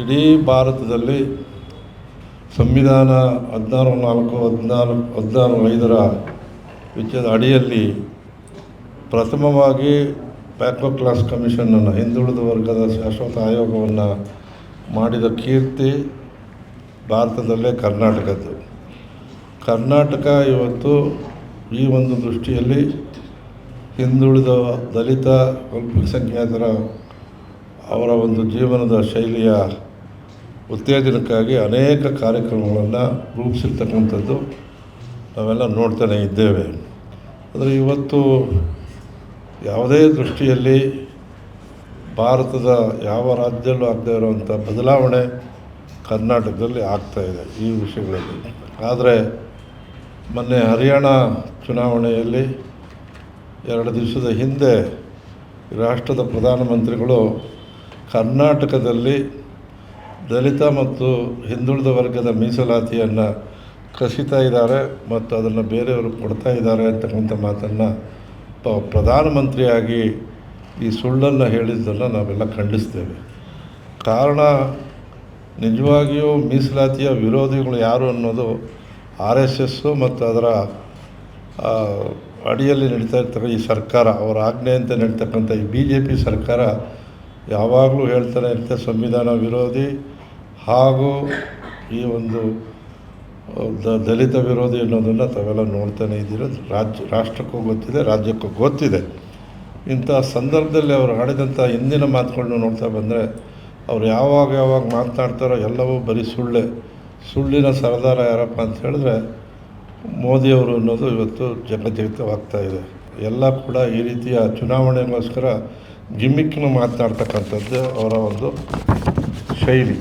ಇಡೀ ಭಾರತದಲ್ಲಿ ಸಂವಿಧಾನ ಹದಿನಾರು, ನಾಲ್ಕು, ಹದಿನಾರು ಹದಿನಾರು, ಐದರ ವಿಚಾರದ ಅಡಿಯಲ್ಲಿ ಪ್ರಥಮವಾಗಿ ಬ್ಯಾಕ್ವರ್ಡ್ ಕ್ಲಾಸ್ ಕಮಿಷನನ್ನು ಹಿಂದುಳಿದ ವರ್ಗದ ಶಾಶ್ವತ ಆಯೋಗವನ್ನು ಮಾಡಿದ ಕೀರ್ತಿ ಭಾರತದಲ್ಲೇ ಕರ್ನಾಟಕದ್ದು. ಕರ್ನಾಟಕ ಇವತ್ತು ಈ ಒಂದು ದೃಷ್ಟಿಯಲ್ಲಿ ಹಿಂದುಳಿದ ದಲಿತ, ಅಲ್ಪಸಂಖ್ಯಾತರ ಅವರ ಒಂದು ಜೀವನದ ಶೈಲಿಯ ಉತ್ತೇಜನಕ್ಕಾಗಿ ಅನೇಕ ಕಾರ್ಯಕ್ರಮಗಳನ್ನು ರೂಪಿಸಿರ್ತಕ್ಕಂಥದ್ದು ನಾವೆಲ್ಲ ನೋಡ್ತಾನೆ ಇದ್ದೇವೆ. ಆದರೆ ಇವತ್ತು ಯಾವುದೇ ದೃಷ್ಟಿಯಲ್ಲಿ ಭಾರತದ ಯಾವ ರಾಜ್ಯದಲ್ಲೂ ಆಗದೇ ಇರುವಂಥ ಬದಲಾವಣೆ ಕರ್ನಾಟಕದಲ್ಲಿ ಆಗ್ತಾಯಿದೆ ಈ ವಿಷಯಗಳಲ್ಲಿ. ಆದರೆ ಮೊನ್ನೆ ಹರಿಯಾಣ ಚುನಾವಣೆಯಲ್ಲಿ ಎರಡು ದಿವಸದ ಹಿಂದೆ ರಾಷ್ಟ್ರದ ಪ್ರಧಾನಮಂತ್ರಿಗಳು ಕರ್ನಾಟಕದಲ್ಲಿ ದಲಿತ ಮತ್ತು ಹಿಂದುಳಿದ ವರ್ಗದ ಮೀಸಲಾತಿಯನ್ನು ಕಸಿತಾ ಇದ್ದಾರೆ ಮತ್ತು ಅದನ್ನು ಬೇರೆಯವರು ಕೊಡ್ತಾ ಇದ್ದಾರೆ ಅಂತಕ್ಕಂಥ ಮಾತನ್ನು ಪ, ಪ್ರಧಾನಮಂತ್ರಿಯಾಗಿ ಈ ಸುಳ್ಳನ್ನು ಹೇಳಿದ್ದನ್ನು ನಾವೆಲ್ಲ ಖಂಡಿಸ್ತೇವೆ. ಕಾರಣ, ನಿಜವಾಗಿಯೂ ಮೀಸಲಾತಿಯ ವಿರೋಧಿಗಳು ಯಾರು ಅನ್ನೋದು ಆರ್ ಎಸ್ ಎಸ್ಸು ಮತ್ತು ಅದರ ಅಡಿಯಲ್ಲಿ ನಡೀತಾ ಇರ್ತಕ್ಕಂಥ ಈ ಸರ್ಕಾರ, ಅವರ ಆಜ್ಞೆಯಂತೆ ನಡೀತಕ್ಕಂಥ ಈ ಬಿ ಜೆ ಪಿ ಸರ್ಕಾರ ಯಾವಾಗಲೂ ಹೇಳ್ತಾನೆ ಇರುತ್ತೆ ಸಂವಿಧಾನ ವಿರೋಧಿ ಹಾಗೂ ಈ ಒಂದು ದಲಿತ ವಿರೋಧಿ ಅನ್ನೋದನ್ನು ತಾವೆಲ್ಲ ನೋಡ್ತಾನೆ ಇದ್ದೀರ? ರಾಜ್ಯ, ರಾಷ್ಟ್ರಕ್ಕೂ ಗೊತ್ತಿದೆ, ರಾಜ್ಯಕ್ಕೂ ಗೊತ್ತಿದೆ. ಇಂಥ ಸಂದರ್ಭದಲ್ಲಿ ಅವರು ಆಡಿದಂಥ ಹಿಂದಿನ ಮಾತುಗಳನ್ನ ನೋಡ್ತಾ ಬಂದರೆ ಅವ್ರು ಯಾವಾಗ ಯಾವಾಗ ಮಾತನಾಡ್ತಾರೋ ಎಲ್ಲವೂ ಬರೀ ಸುಳ್ಳೆ. ಸುಳ್ಳಿನ ಸರದಾರ ಯಾರಪ್ಪ ಅಂತ ಹೇಳಿದ್ರೆ ಮೋದಿಯವರು ಅನ್ನೋದು ಇವತ್ತು ಜಗಜ್ಜೀವಿತವಾಗ್ತಾ ಇದೆ. ಎಲ್ಲ ಕೂಡ ಈ ರೀತಿಯ ಚುನಾವಣೆಗೋಸ್ಕರ ಗಿಮ್ಮಿಕ್ನ ಮಾತನಾಡ್ತಕ್ಕಂಥದ್ದು ಅವರ ಒಂದು ಶೈಲಿ.